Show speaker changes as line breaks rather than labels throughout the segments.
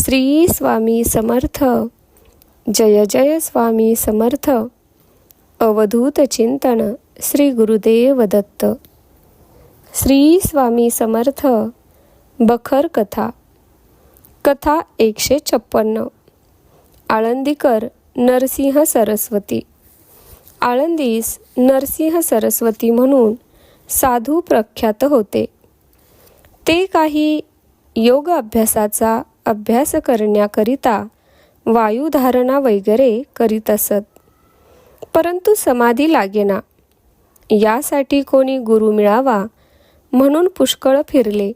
श्री स्वामी समर्थ. जय जय स्वामी समर्थ. अवधूत चिंतन श्री गुरुदेव दत्त. श्री स्वामी समर्थ. बखर कथा. कथा एकशे छप्पन्न. आळंदीकर नरसिंह सरस्वती. आळंदीस नरसिंह सरस्वती म्हणून साधू प्रख्यात होते. ते काही योग अभ्यासाचा अभ्यास करण्याकरिता वायुधारणा वगैरे करीत असत. परंतु समाधी लागेना. यासाठी कोणी गुरु मिळावा म्हणून पुष्कळ फिरले.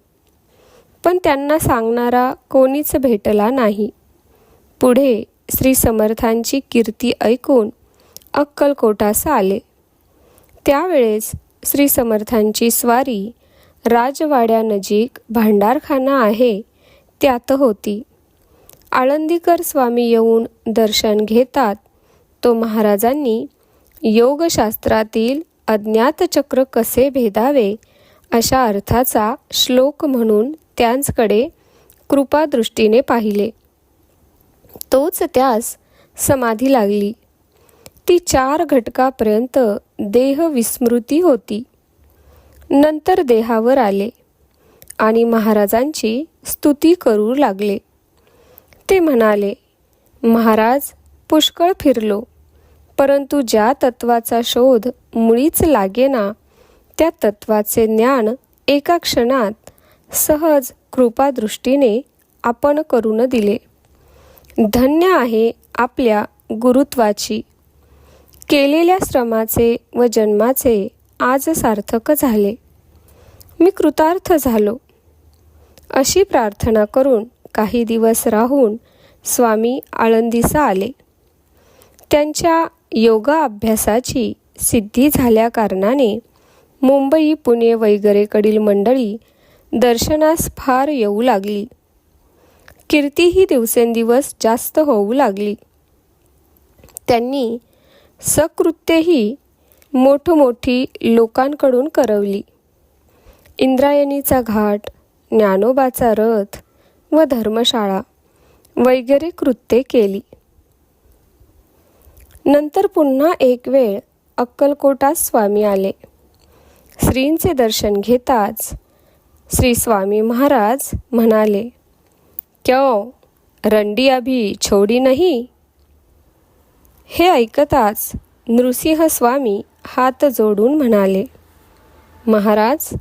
पण त्यांना सांगणारा कोणीच भेटला नाही. पुढे श्री समर्थांची कीर्ती ऐकून अक्कलकोटास आले. त्यावेळेस श्री समर्थांची स्वारी राजवाड्यानजीक भांडारखाना आहे त्यात होती. आळंदीकर स्वामी येऊन दर्शन घेतात. तो महाराजांनी योगशास्त्रातील अज्ञात चक्र कसे भेदावे अशा अर्थाचा श्लोक म्हणून त्यांचकडे कृपादृष्टीने पाहिले. तोच त्यास समाधी लागली. ती चार घटकापर्यंत देह विस्मृती होती. नंतर देहावर आले. आणि महाराजांची स्तुती करू लागले. ते म्हणाले महाराज पुष्कळ फिरलो परंतु ज्या तत्वाचा शोध मुळीच लागेना त्या तत्वाचे ज्ञान एका क्षणात सहज कृपादृष्टीने आपण करून दिले. धन्य आहे आपल्या गुरुत्वाची. केलेल्या श्रमाचे व जन्माचे आज सार्थक झाले. मी कृतार्थ झालो. अशी प्रार्थना करून काही दिवस राहून स्वामी आळंदीसा आले. त्यांच्या योगा अभ्यासाची सिद्धी झाल्याकारणाने मुंबई पुणे वगैरेकडील मंडळी दर्शनास फार येऊ लागली. कीर्तीही दिवसेंदिवस जास्त होऊ लागली. त्यांनी सकृत्यही मोठमोठी लोकांकडून करवली. इंद्रायणीचा घाट ज्ञानोबाचा रथ व धर्मशाळा वगैरे कृत्ये केली. नंतर पुन्हा एक वेळ अक्कलकोटात स्वामी आले. श्रींचे दर्शन घेताच श्री स्वामी महाराज म्हणाले क्यों रंडी अभी छोडी नाही? हे ऐकताच नृसिंह स्वामी हात जोडून म्हणाले महाराज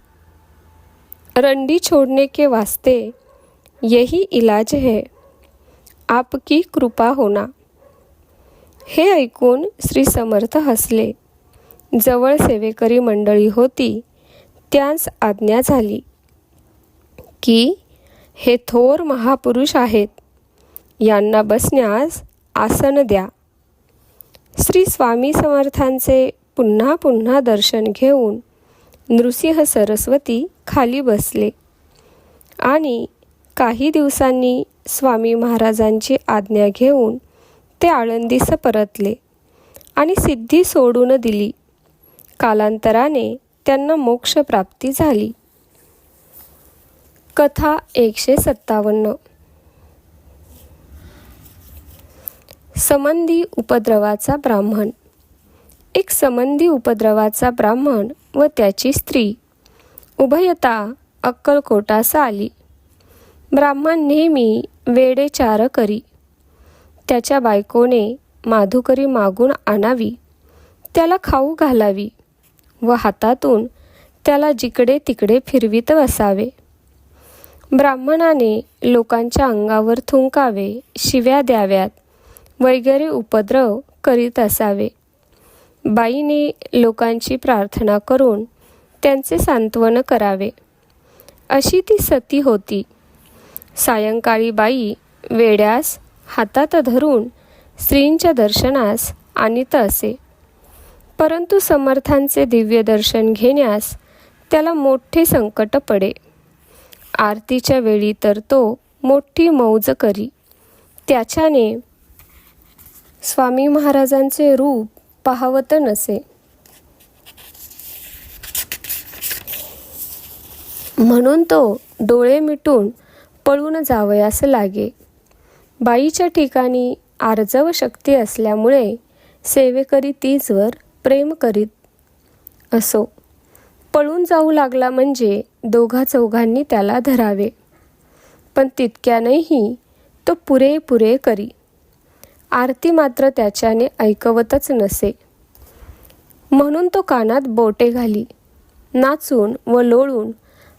रंडी छोड़ने के वास्ते यही इलाज है। आपकी कृपा होना। हे ऐकून श्री समर्थ हसले। जवळ सेवेकरी मंडळी होती त्यास आज्ञा झाली की हे थोर महापुरुष आहेत यांना बसण्यास आसन द्या। श्री स्वामी समर्थांचे पुन्हा पुन्हा दर्शन घेऊन नृसिंह सरस्वती खाली बसले. आणि काही दिवसांनी स्वामी महाराजांची आज्ञा घेऊन ते आळंदीस परतले आणि सिद्धी सोडून दिली. कालांतराने त्यांना मोक्षप्राप्ती झाली. कथा एकशे सत्तावन्न. समंधी उपद्रवाचा ब्राह्मण. एक समंधी उपद्रवाचा ब्राह्मण व त्याची स्त्री. उभयता अक्कलकोटास आली. ब्राह्मण नेहमी वेडेचार करी. त्याच्या बायकोने माधुकरी मागून आणावी. त्याला खाऊ घालावी व हातातून त्याला जिकडे तिकडे फिरवीत बसावे. ब्राह्मणाने लोकांच्या अंगावर थुंकावे शिव्या द्याव्यात वगैरे उपद्रव करीत असावे. बाईने लोकांची प्रार्थना करून त्यांचे सांत्वन करावे. अशी ती सती होती. सायंकाळी बाई वेड्यास हातात धरून स्त्रींच्या दर्शनास आणीत असे. परंतु समर्थांचे दिव्य दर्शन घेण्यास त्याला मोठे संकट पडे. आरतीच्या वेळी तर तो मोठी मौज करी. त्याच्याने स्वामी महाराजांचे रूप पाहवत नसे. म्हणून तो डोळे मिटून पळून जावयास लागे. बाईच्या ठिकाणी आर्जव शक्ती असल्यामुळे सेवेकरी तीचवर प्रेम करीत असो. पळून जाऊ लागला म्हणजे दोघा चौघांनी त्याला धरावे. पण तितक्यानेही तो पुरे पुरे करी. आरती मात्र त्याच्याने ऐकवतच नसे. म्हणून तो कानात बोटे घाली. नाचून व लोळून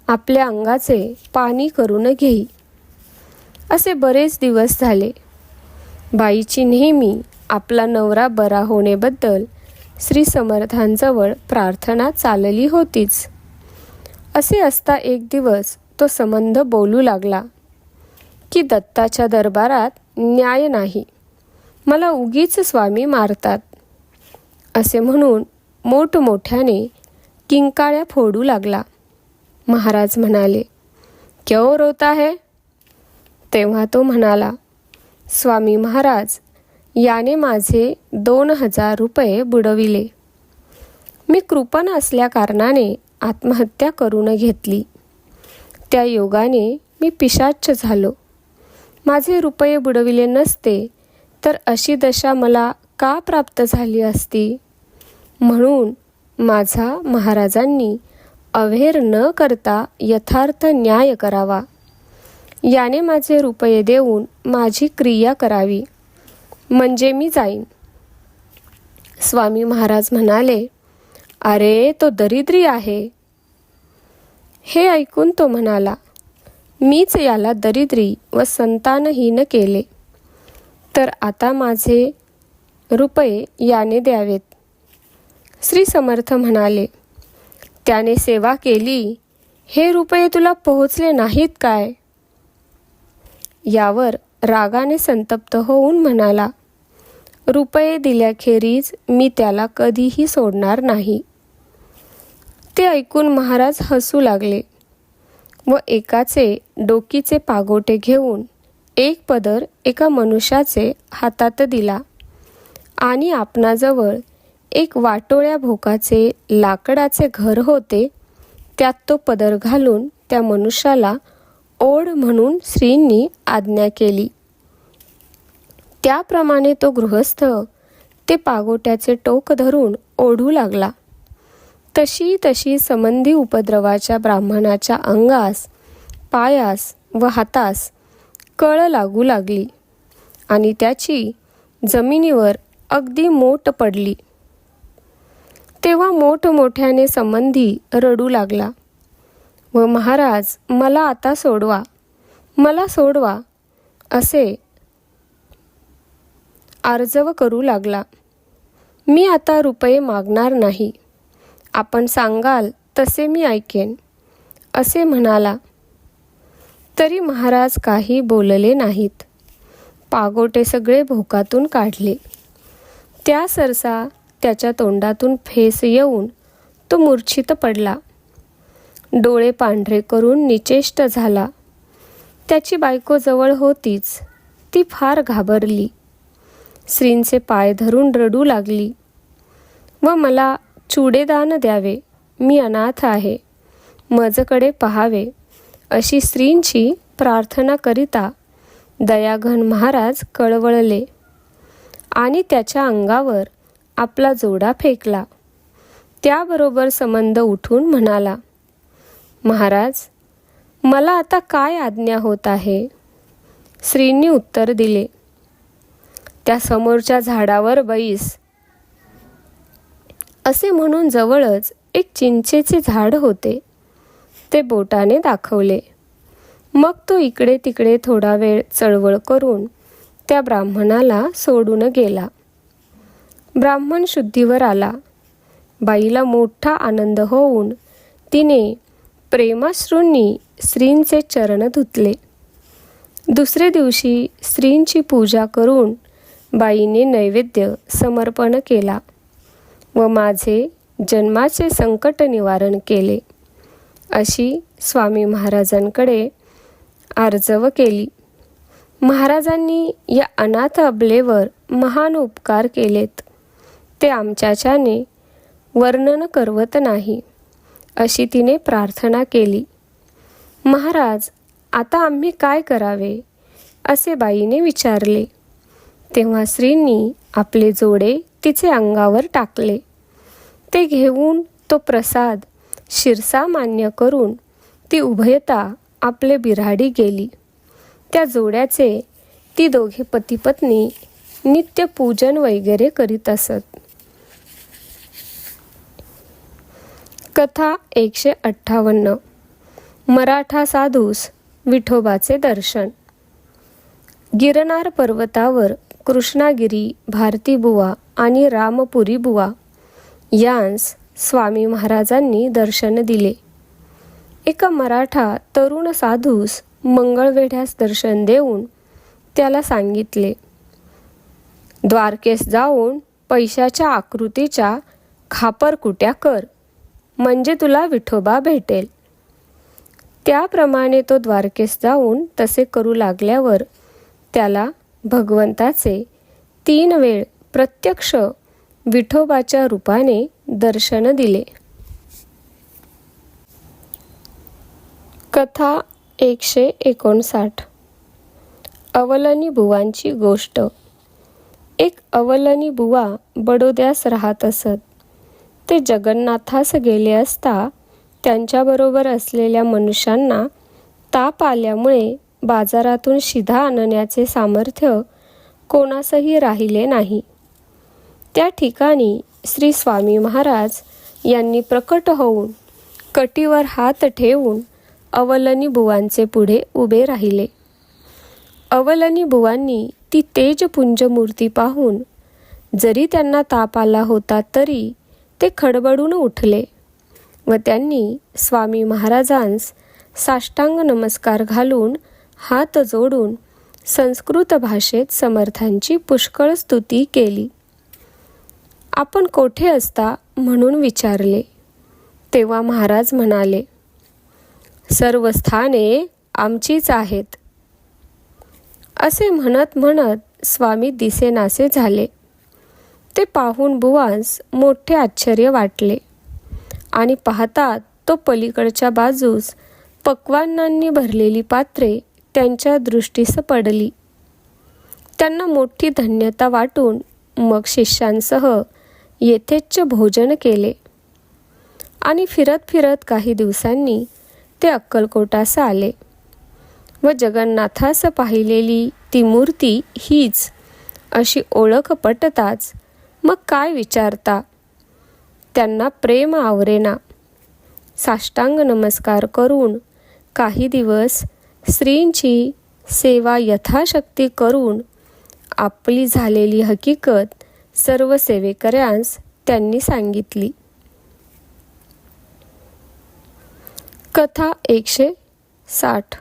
आपल्या अंगाचे पाणी करून घेई असे बरेच दिवस झाले. बाईची नेहमी आपला नवरा बरा होण्याबद्दल श्री समर्थांजवळ प्रार्थना चालली होतीच. असे असता एक दिवस तो संबंध बोलू लागला की दत्ताच्या दरबारात न्याय नाही. मला उगीच स्वामी मारतात. असे म्हणून मोठमोठ्याने किंकाळ्या फोडू लागला. महाराज म्हणाले क्यों रोता है? तेव्हा तो म्हणाला स्वामी महाराज याने माझे दोन हजार रुपये बुडविले. मी कृपण असल्या कारणाने आत्महत्या करून घेतली. त्या योगाने मी पिशाच्च झालो. माझे रुपये बुडविले नसते तर अशी दशा मला का प्राप्त झाली असती? म्हणून माझा महाराजांनी अव्हेर न करता यथार्थ न्याय करावा. याने माझे रुपये देऊन माझी क्रिया करावी. म्हणजे मी जाईन. स्वामी महाराज म्हणाले अरे तो दरिद्री आहे. हे ऐकून तो म्हणाला मीच याला दरिद्री व संतानहीन केले. तर आता माझे रुपये याने द्यावेत. श्री समर्थ म्हणाले त्याने सेवा केली. हे रुपये तुला पोहोचले नाहीत काय? यावर रागाने संतप्त होऊन म्हणाला रुपये दिल्याखेरीज मी त्याला कधीही सोडणार नाही. ते ऐकून महाराज हसू लागले व एकाचे डोकीचे पागोटे घेऊन एक पदर एका मनुष्याचे हातात दिला आणि आपणाजवळ एक वाटोळ्या भोकाचे लाकडाचे घर होते त्यात तो पदर घालून त्या मनुष्याला ओढ म्हणून श्रींनी आज्ञा केली. त्याप्रमाणे तो गृहस्थ ते पागोट्याचे टोक धरून ओढू लागला. तशी तशी संबंधी उपद्रवाच्या ब्राह्मणाच्या अंगास पायास व हातास कळ लागू लागली आणि त्याची जमिनीवर अगदी मोट पडली. तेव्हा मोठमोठ्याने संबंधी रडू लागला. व महाराज मला आता सोडवा. मला सोडवा असे आर्जव करू लागला. मी आता रुपये मागणार नाही. आपण सांगाल तसे मी ऐकेन असे म्हणाला. तरी महाराज काही बोलले नाहीत. पागोटे सगळे भोकातून काढले. त्या सरसा त्याच्या तोंडातून फेस येऊन तो मूर्छित पडला. डोळे पांढरे करून निचेष्ट झाला. त्याची बायको जवळ होतीच ती फार घाबरली. श्रींचे पाय धरून रडू लागली. व मला चुडेदान द्यावे मी अनाथ आहे मजकडे पहावे अशी स्त्रींची प्रार्थना करिता दयाघन महाराज कळवळले आणि त्याच्या अंगावर आपला जोडा फेकला. त्याबरोबर संबंध उठून म्हणाला महाराज मला आता काय आज्ञा होत आहे? श्रींनी उत्तर दिले त्या समोरच्या झाडावर बैस. असे म्हणून जवळच एक चिंचेचे झाड होते. ते बोटाने दाखवले. मग तो इकडे तिकडे थोडा वेळ चळवळ करून त्या ब्राह्मणाला सोडून गेला. ब्राह्मण शुद्धीवर आला. बाईला मोठा आनंद होऊन तिने प्रेमाश्रूंनी श्रींचे चरण धुतले. दुसरे दिवशी श्रींची पूजा करून बाईने नैवेद्य समर्पण केला व माझे जन्माचे संकट निवारण केले. अशी स्वामी महाराजांकडे अर्जव केली. महाराजांनी या अनाथ अबलेवर महान उपकार केलेत. ते आमच्याच्याने वर्णन करवत नाही अशी तिने प्रार्थना केली. महाराज आता आम्ही काय करावे? असे बाईने विचारले. तेव्हा श्रींनी आपले जोडे तिचे अंगावर टाकले. ते घेऊन तो प्रसाद शिरसा मान्य करून ती उभयता आपले बिराडी गेली. त्या जोड्याचे ती दोघे पतीपत्नी नित्य पूजन वगैरे करीत असत. कथा एकशे अठ्ठावन्न. मराठा साधूस विठोबाचे दर्शन. गिरनार पर्वतावर कृष्णागिरी भारतीबुवा आणि रामपुरी बुवा यांस स्वामी महाराजांनी दर्शन दिले. एका मराठा तरुण साधूस मंगळवेढ्यास दर्शन देऊन त्याला सांगितले द्वारकेस जाऊन पैशाच्या आकृतीच्या खापरकुट्या कर. म्हणजे तुला विठोबा भेटेल. त्याप्रमाणे तो द्वारकेस जाऊन तसे करू लागल्यावर त्याला भगवंताचे तीन वेळ प्रत्यक्ष विठोबाच्या रूपाने दर्शन दिले. कथा एकशे एकोणसाठ. अवलनी बुवांची गोष्ट. एक अवलनी बुवा बडोद्यास राहत असत. ते जगन्नाथास गेले असता त्यांच्याबरोबर असलेल्या मनुष्यांना ताप आल्यामुळे बाजारातून शिधा आणण्याचे सामर्थ्य कोणासही राहिले नाही. त्या ठिकाणी श्री स्वामी महाराज यांनी प्रकट होऊन कटीवर हात ठेवून अवलनी बुवांचे पुढे उभे राहिले. अवलनी बुवांनी ती तेजपुंज मूर्ती पाहून जरी त्यांना ताप आला होता तरी ते खडबडून उठले व त्यांनी स्वामी महाराजांस साष्टांग नमस्कार घालून हात जोडून संस्कृत भाषेत समर्थांची पुष्कळ स्तुती केली. आपण कोठे असता म्हणून विचारले. तेव्हा महाराज म्हणाले सर्व स्थाने आमचीच आहेत. असे म्हणत म्हणत स्वामी दिसेनासे झाले. ते पाहून बुवास मोठे आश्चर्य वाटले. आणि पाहतात तो पलीकडच्या बाजूस पक्वान्नांनी भरलेली पात्रे त्यांच्या दृष्टीस पडली. त्यांना मोठी धन्यता वाटून मग शिष्यांसह येथेच भोजन केले. आणि फिरत फिरत काही दिवसांनी ते अक्कलकोटास आले व जगन्नाथास पाहिलेली ती मूर्ती हीच अशी ओळख पटताच मग काय विचारता? त्यांना प्रेम आवरेना. साष्टांग नमस्कार करून काही दिवस स्त्रींची सेवा यथाशक्ती करून आपली झालेली हकीकत सर्व सेवेकऱ्यांस त्यांनी सांगितली. कथा एकशे साठ.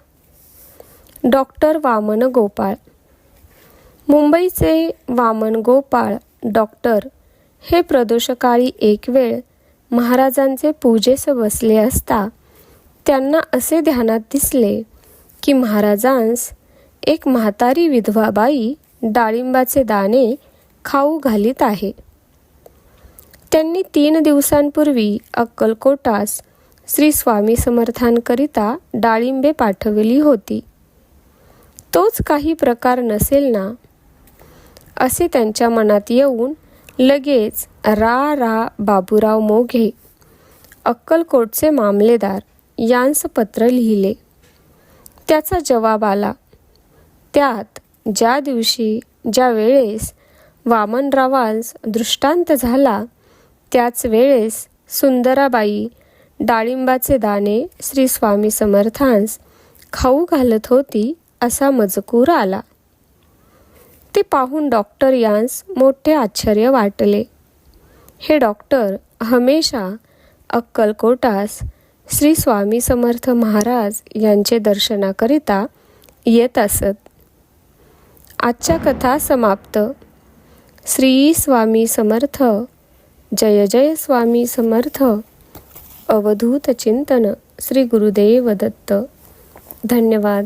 डॉक्टर वामन गोपाळ. मुंबईचे वामन गोपाळ डॉक्टर हे प्रदोषकाळी एक वेळ महाराजांचे पूजेस बसले असता त्यांना असे ध्यानात दिसले की महाराजांस एक म्हातारी विधवा बाई डाळिंबाचे दाणे खाऊ घालीत आहे. त्यांनी तीन दिवसांपूर्वी अक्कलकोटास श्री स्वामी समर्थांकरिता डाळिंबे पाठवली होती. तोच काही प्रकार नसेल ना असे त्यांच्या मनात येऊन लगेच रा रा बाबूराव मोघे अक्कलकोटचे मामलेदार यांचं पत्र लिहिले. त्याचा जवाब आला. त्यात ज्या दिवशी ज्या वेळेस वामनरावांस दृष्टांत झाला त्याच वेळेस सुंदराबाई डाळिंबाचे दाणे श्री स्वामी समर्थांस खाऊ घालत होती असा मजकूर आला. ते पाहून डॉक्टर यांस मोठे आश्चर्य वाटले. हे डॉक्टर हमेशा अक्कलकोटास श्री स्वामी समर्थ महाराज यांचे दर्शनाकरिता येत असत. आजच्या कथा समाप्त. श्री स्वामी समर्थ जय जय स्वामी समर्थ. अवधूत चिंतन श्री गुरुदेव दत्त. धन्यवाद.